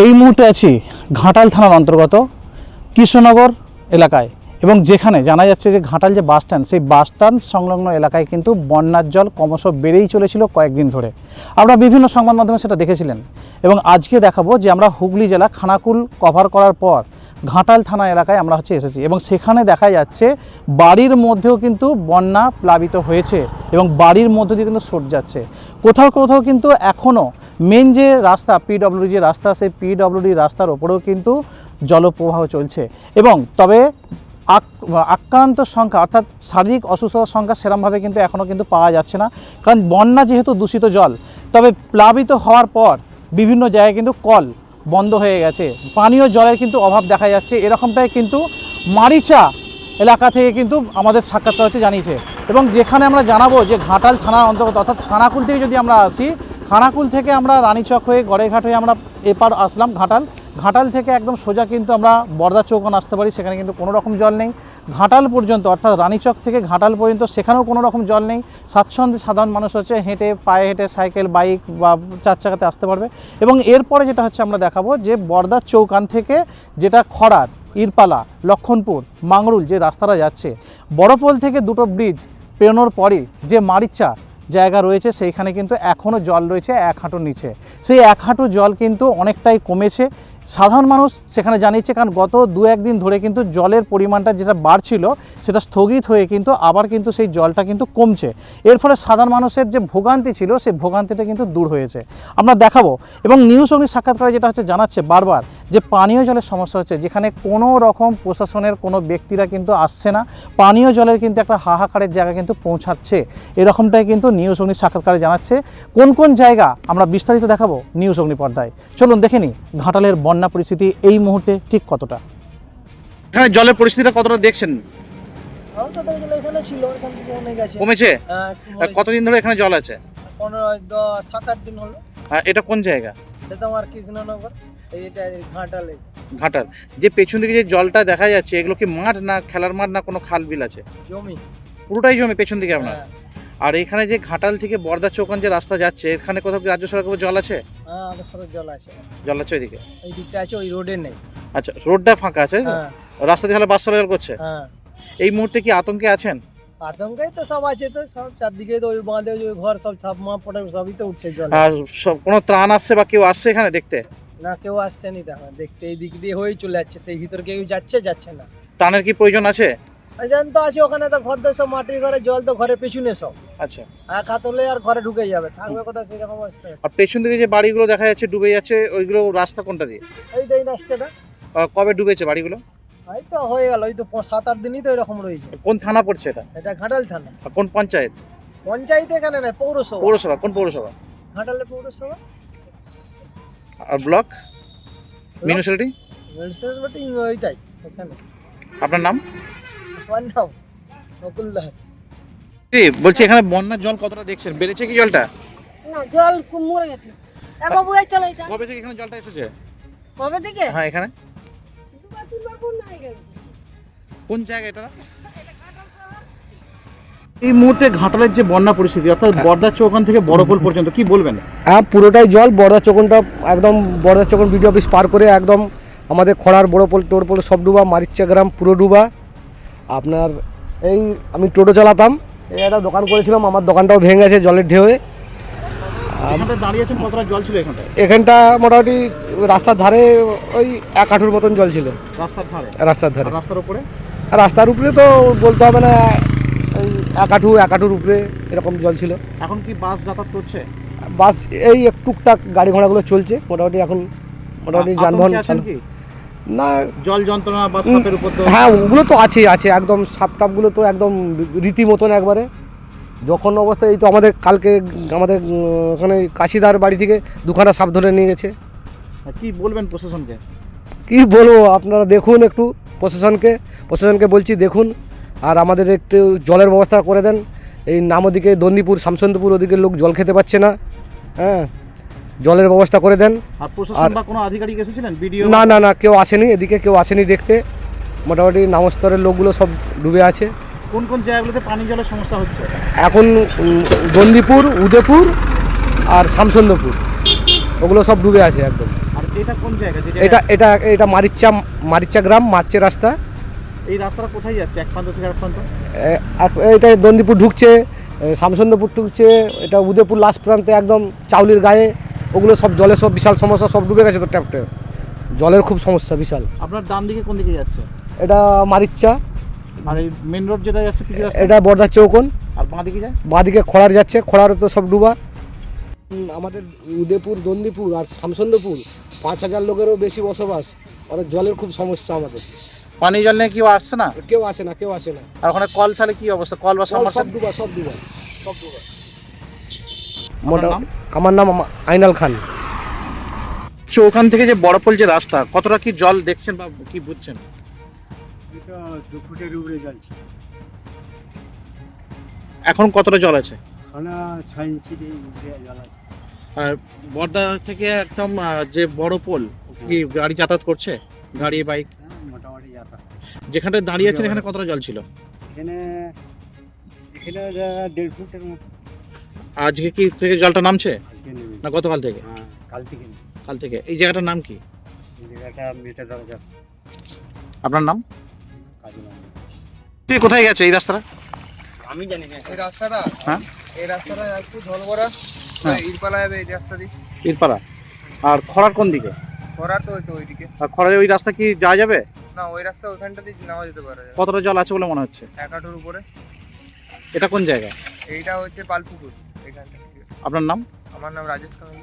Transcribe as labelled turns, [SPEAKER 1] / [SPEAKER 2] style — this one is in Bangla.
[SPEAKER 1] এই মুহূর্তে আছি ঘাটাল থানার অন্তর্গত কৃষ্ণনগর এলাকায় এবং যেখানে জানা যাচ্ছে যে ঘাটাল যে বাস স্ট্যান্ড, সেই বাস স্ট্যান্ড সংলগ্ন এলাকায় কিন্তু বন্যার জল ক্রমশ বেড়েই চলেছিল কয়েকদিন ধরে। আমরা বিভিন্ন সংবাদ মাধ্যমে সেটা দেখেছিলেন এবং আজকে দেখাবো যে আমরা হুগলি জেলা খানাকুল কভার করার পর ঘাটাল থানা এলাকায় আমরা হচ্ছে এসেছি এবং সেখানে দেখা যাচ্ছে বাড়ির মধ্যেও কিন্তু বন্যা প্লাবিত হয়েছে এবং বাড়ির মধ্যে দিয়ে কিন্তু সর যাচ্ছে। কোথাও কোথাও কিন্তু এখনও মেন যে রাস্তা পিডব্লিউডি যে রাস্তা, সেই পিডব্লিউডি রাস্তার ওপরেও কিন্তু জলপ্রবাহ চলছে। এবং তবে আক- আক্রান্ত সংখ্যা, অর্থাৎ শারীরিক অসুস্থতার সংখ্যা সেরমভাবে কিন্তু এখনও কিন্তু পাওয়া যাচ্ছে না। কারণ বন্যা যেহেতু দূষিত জল, তবে প্লাবিত হওয়ার পর বিভিন্ন জায়গায় কিন্তু কল বন্ধ হয়ে গেছে। পানীয় জলের কিন্তু অভাব দেখা যাচ্ছে। এরকমটাই কিন্তু মারিচা এলাকা থেকে কিন্তু আমাদের সাক্ষাৎকারতে জানিয়েছে। এবং যেখানে আমরা জানাব যে ঘাটাল থানার অন্তর্গত, অর্থাৎ খানাকুল থেকে যদি আমরা আসি খানাকুল থেকে আমরা রানীচক হয়ে গড়েঘাট হয়ে আমরা এপার আসলাম ঘাটাল। ঘাটাল থেকে একদম সোজা কিন্তু আমরা বর্দা চৌকান আসতে পারি, সেখানে কিন্তু কোনো রকম জল নেই। ঘাটাল পর্যন্ত, অর্থাৎ রানীচক থেকে ঘাটাল পর্যন্ত সেখানেও কোনো রকম জল নেই। স্বাচ্ছন্দ্যে সাধারণ মানুষ হচ্ছে হেঁটে, পায়ে হেঁটে সাইকেল, বাইক বা চার চাকাতে আসতে পারবে। এবং এরপরে যেটা হচ্ছে আমরা দেখাবো যে বর্দা চৌকান থেকে যেটা খড়ার, ইরপালা, লক্ষণপুর, মাংরুল যে রাস্তাটা যাচ্ছে, বড়পোল থেকে দুটো ব্রিজ পেরোনোর পরে যে মারিচা জায়গা রয়েছে, সেইখানে কিন্তু এখনও জল রয়েছে, এক হাঁটুর নিচে। সেই এক হাঁটু জল কিন্তু অনেকটাই কমেছে। সাধারণ মানুষ সেখানে জানিয়েছে, কারণ গত দু একদিন ধরে কিন্তু জলের পরিমাণটা যেটা বাড়ছিল, সেটা স্থগিত হয়ে কিন্তু আবার কিন্তু সেই জলটা কিন্তু কমছে। এর ফলে সাধারণ মানুষের যে ভোগান্তি ছিল, সেই ভোগান্তিটা কিন্তু দূর হয়েছে। আমরা দেখাবো। এবং নিউজ অগ্নি সাক্ষাৎকারে যেটা হচ্ছে, জানাচ্ছে বারবার যে পানীয় জলের সমস্যা হচ্ছে যেখানে কোনো রকম প্রশাসনের কোনো ব্যক্তিরা কিন্তু আসছে না পানীয় জলের কিন্তু একটা হাহাকারের জায়গা কিন্তু পৌঁছাচ্ছে। এরকমটাই কিন্তু নিউজ অগ্নি সাক্ষাৎকারে জানাচ্ছে। কোন কোন জায়গা আমরা বিস্তারিত দেখাবো নিউজ অগ্নি পর্দায়। চলুন দেখে নিই ঘাটালের বন্যা পরিস্থিতি এই মুহূর্তে ঠিক কতটা। এখানে জলের পরিস্থিতিটা কতটা দেখছেন? কমেছে?
[SPEAKER 2] হ্যাঁ,
[SPEAKER 1] কতদিন ধরে এখানে জল আছে?
[SPEAKER 2] পনেরো দশ সাত আট দিন হলো।
[SPEAKER 1] এটা কোন জায়গা?
[SPEAKER 2] এটা আমার কৃষ্ণনগর এইটা এই ঘাটালে।
[SPEAKER 1] ঘাটাল। যে পেছন দিকে যে জলটা দেখা যাচ্ছে এগুলো কি মাঠ না খেলার মাঠ না কোনো খাল বিল আছে?
[SPEAKER 2] জমি।
[SPEAKER 1] পুরোটাই জমি পেছন দিকে আপনার?
[SPEAKER 2] হ্যাঁ।
[SPEAKER 1] আর এখানে যে ঘাটাল থেকে বর্দা চৌকান যে রাস্তা যাচ্ছে এখানে কোথাও কি রাজ্য সড়কের জল আছে?
[SPEAKER 2] হ্যাঁ আমাদের জল আছে।
[SPEAKER 1] জল আছে ওইদিকে?
[SPEAKER 2] এই দিকটা আছে ওই রোডে নেই।
[SPEAKER 1] আচ্ছা রোডটা ফাঁকা আছে
[SPEAKER 2] হ্যাঁ।
[SPEAKER 1] রাস্তা দিয়ে তাহলে বাস চলাচল করছে?
[SPEAKER 2] হ্যাঁ।
[SPEAKER 1] এই মুহূর্তে কি আতঙ্কে আছেন?
[SPEAKER 2] আতঙ্কাই তো সব আছে তো সব চারদিকে তো ওই বাঁধে ওই ঘর সব ছাপ মা পটে সবই তো উঠছে জল।
[SPEAKER 1] আর সব কোনো ত্রাণ আসছে বা কেউ আসছে এখানে দেখতে?
[SPEAKER 2] না কেউ আসছে নি দেখা দেখতে এই দিক দিয়ে হয়েই চলে যাচ্ছে সেই ভিতর কেউ যাচ্ছে যাচ্ছে না।
[SPEAKER 1] ত্রাণের কি প্রয়োজন আছে?
[SPEAKER 2] জান তো আছে ওখানে তো ঘর সব মাটির ঘরে জল তো ঘরে পেছনে সব।
[SPEAKER 1] আচ্ছা।
[SPEAKER 2] এক হাত হলে আর ঘরে ঢুকে যাবে থাকবে কোথায় সেরকম অবস্থা।
[SPEAKER 1] আর পেছন দিকে যে বাড়িগুলো দেখা যাচ্ছে ডুবে যাচ্ছে ওইগুলো রাস্তা কোনটা দিয়ে?
[SPEAKER 2] এই তো এই রাস্তাটা
[SPEAKER 1] কবে ডুবেছে বাড়িগুলো?
[SPEAKER 2] এই তো হয়ে গেল এই তো সাত আট দিনই তো এরকম রয়েছে।
[SPEAKER 1] কোন থানা পড়ছে এটা?
[SPEAKER 2] এটা ঘাটাল থানা।
[SPEAKER 1] কোন পঞ্চায়েত?
[SPEAKER 2] পঞ্চায়েত এখানে নাই পৌরসভা।
[SPEAKER 1] পৌরসভা কোন পৌরসভা?
[SPEAKER 2] ঘাটালে পৌরসভা।
[SPEAKER 1] আর ব্লক? মিউনিসিপালিটি
[SPEAKER 2] মিউনিসিপালিটি ওইটাই এখানে।
[SPEAKER 1] আপনার নাম?
[SPEAKER 2] আমার নাম নকুল দাস।
[SPEAKER 1] বলছি এখানে বন্যার জল কতটা দেখছেন? বেড়েছে কি জলটা?
[SPEAKER 3] না জল খুব মরে গেছে। বাবু এই চলো এটা।
[SPEAKER 1] কবে থেকে এখানে জলটা এসেছে?
[SPEAKER 3] কবে থেকে?
[SPEAKER 1] হ্যাঁ এখানে। কোন জায়গা এটা? এই মুহূর্তে ঘাটালের যে বন্যা পরিস্থিতি অর্থাৎ বর্দা চৌকান থেকে বড়পোল পর্যন্ত কি বলবেন?
[SPEAKER 4] হ্যাঁ পুরোটাই জল বর্দা চকনটা একদম বর্দা চকন বিডিও অফিস পার করে একদম আমাদের খড়ার বড় পোল টোর পোল সব ডুবা মারিচা গ্রাম পুরো ডুবা। আপনার এই আমি টোটো চালাতাম এই একটা দোকান করেছিলাম আমার দোকানটাও ভেঙে গেছে জলের ঢেউয়ে।
[SPEAKER 1] এখানটা দাঁড়িয়েছেন কতটা জল ছিল এখানটায়?
[SPEAKER 4] এখানটা মোটামুটি রাস্তার ধারে ওই এক হাঁটুর মতন জল ছিল।
[SPEAKER 1] রাস্তার ধারে?
[SPEAKER 4] রাস্তার ধারে।
[SPEAKER 1] রাস্তার উপরে?
[SPEAKER 4] রাস্তার উপরে তো বলতে হবে না এক হাঁটু এক হাঁটুর উপরে এরকম জল ছিল।
[SPEAKER 1] এখন কি বাস যাতায়াত করছে?
[SPEAKER 4] বাস এই টুকটাক গাড়ি ঘোড়াগুলো চলছে মোটামুটি এখন মোটামুটি যানবাহন না
[SPEAKER 1] জল যন্ত্রণা বা সাপের উপর
[SPEAKER 4] হ্যাঁ ওগুলো তো আছেই আছে একদম সাপ টাপগুলো তো একদম রীতি মতন একবারে। যখন অবস্থা এই তো আমাদের কালকে আমাদের ওখানে কাশিদার বাড়ি থেকে দুখানা সাপ ধরে নিয়ে গেছে।
[SPEAKER 1] কি বলবেন প্রশাসনকে?
[SPEAKER 4] কি বলব আপনারা দেখুন একটু প্রশাসনকে প্রশাসনকে বলছি দেখুন আর আমাদের একটু জলের ব্যবস্থা করে দেন। এই নাম ওদিকে দন্দিপুর শামসন্দপুর ওদিকে লোক জল খেতে পাচ্ছে না হ্যাঁ জলের ব্যবস্থা করে দেন।
[SPEAKER 1] আর প্রশাসন বা কোনো আধিকারিক এসেছিলেন? ভিডিও
[SPEAKER 4] না না না কেউ আসেনি এদিকে কেউ আসেনি দেখতে। মোটামুটি নামস্তরের লোকগুলো সব ডুবে আছে।
[SPEAKER 1] কোন কোন জায়গাগুলোতে পানি জলের সমস্যা হচ্ছে?
[SPEAKER 4] এখন উম, দন্দিপুর উদয়পুর আর শামসন্দপুর ওগুলো সব ডুবে আছে একদম।
[SPEAKER 1] আর এটা কোন জায়গা
[SPEAKER 4] এটা এটা এটা মারিচ্চা মারিচ্চা গ্রাম মার্চের রাস্তা।
[SPEAKER 1] এই রাস্তাটা কোথায় যাচ্ছে? এক প্রান্ত থেকে এক প্রান্ত?
[SPEAKER 4] এটা দন্দিপুর ঢুকছে এ, শামসুন্দরপুর ঢুকছে এটা উদয়পুর লাস্ট প্রান্তে একদম চাউলির গায়ে। ওগুলো সব জলের সব বিশাল সমস্যা সব ডুবে গেছে তো ট্যাপটে জলের খুব সমস্যা বিশাল।
[SPEAKER 1] আপনার ডান দিকে কোন দিকে যাচ্ছে?
[SPEAKER 4] এটা মারিচ্চা।
[SPEAKER 1] আর এই মেন রোড যেটা যাচ্ছে রাস্তা?
[SPEAKER 4] এটা বর্ধার চৌকন
[SPEAKER 1] আর বাঁ দিকে যায়?
[SPEAKER 4] বাঁদিকে খড়ার যাচ্ছে খড়ার তো সব ডুবা। আমাদের উদয়পুর দন্দিপুর আর শামসুন্দরপুর পাঁচ হাজার লোকেরও বেশি বসবাস। ওরা জলের খুব সমস্যা আমাদের।
[SPEAKER 1] পানি জল নিয়ে কেউ আসছে না?
[SPEAKER 4] কেউ আসে না কেউ আসে না।
[SPEAKER 1] আর ওখানে কল তাহলে কি অবস্থা? কল বা
[SPEAKER 4] সব ডুবা সব ডুবা। সব ডুবা। আমার নাম আইনাল খান।
[SPEAKER 1] তো ওখান থেকে যে বড়পোল যে রাস্তা কতটা কি জল দেখছেন বা কি বুঝছেন?
[SPEAKER 2] এটা দু ফুটের উপরে জ্বলছে।
[SPEAKER 1] এখন কতটা জল আছে?
[SPEAKER 2] খানা ছয় ইঞ্চি জল আছে।
[SPEAKER 1] আর বর্দা থেকে একদম যে বড় পোল কি গাড়ি যাতায়াত করছে? গাড়ি বাইক?
[SPEAKER 2] হ্যাঁ, মোটামুটি যাতায়াত।
[SPEAKER 1] যেখানে দাঁড়িয়ে আছেন এখানে কতটা জল ছিল?
[SPEAKER 2] এখানে এখানে দেড় ফুটের মতো।
[SPEAKER 1] আজকে কি থেকে জলটা নামছে? না গতকাল থেকে?
[SPEAKER 2] হ্যাঁ কাল থেকে
[SPEAKER 1] কাল থেকে। এই জায়গাটার নাম কি?
[SPEAKER 2] এই জায়গাটা
[SPEAKER 1] আপনার নাম? কোথায় গেছে এই রাস্তাটা?
[SPEAKER 2] আমি জানি না।
[SPEAKER 5] এই রাস্তাটা?
[SPEAKER 1] হ্যাঁ?
[SPEAKER 5] এই রাস্তাটা একটু জলভরা
[SPEAKER 1] হ্যাঁ।
[SPEAKER 5] ইরপালা যাবে এই রাস্তা দিয়ে।
[SPEAKER 1] ইরপাড়া আর খরার কোন দিকে?
[SPEAKER 5] খরা তো ওই ওইদিকে।
[SPEAKER 1] আর খরার ওই রাস্তা কি যাওয়া যাবে?
[SPEAKER 5] না ওই রাস্তা ওইখানটা দিয়ে নেওয়া যেতে পারে।
[SPEAKER 1] কতটা জল আছে বলে মনে হচ্ছে?
[SPEAKER 5] এক হাঁটুর উপরে।
[SPEAKER 1] এটা কোন জায়গা?
[SPEAKER 5] এইটা হচ্ছে পালপুকুর এখানটা।
[SPEAKER 1] আপনার নাম?
[SPEAKER 5] আমার নাম রাজেশ কামালি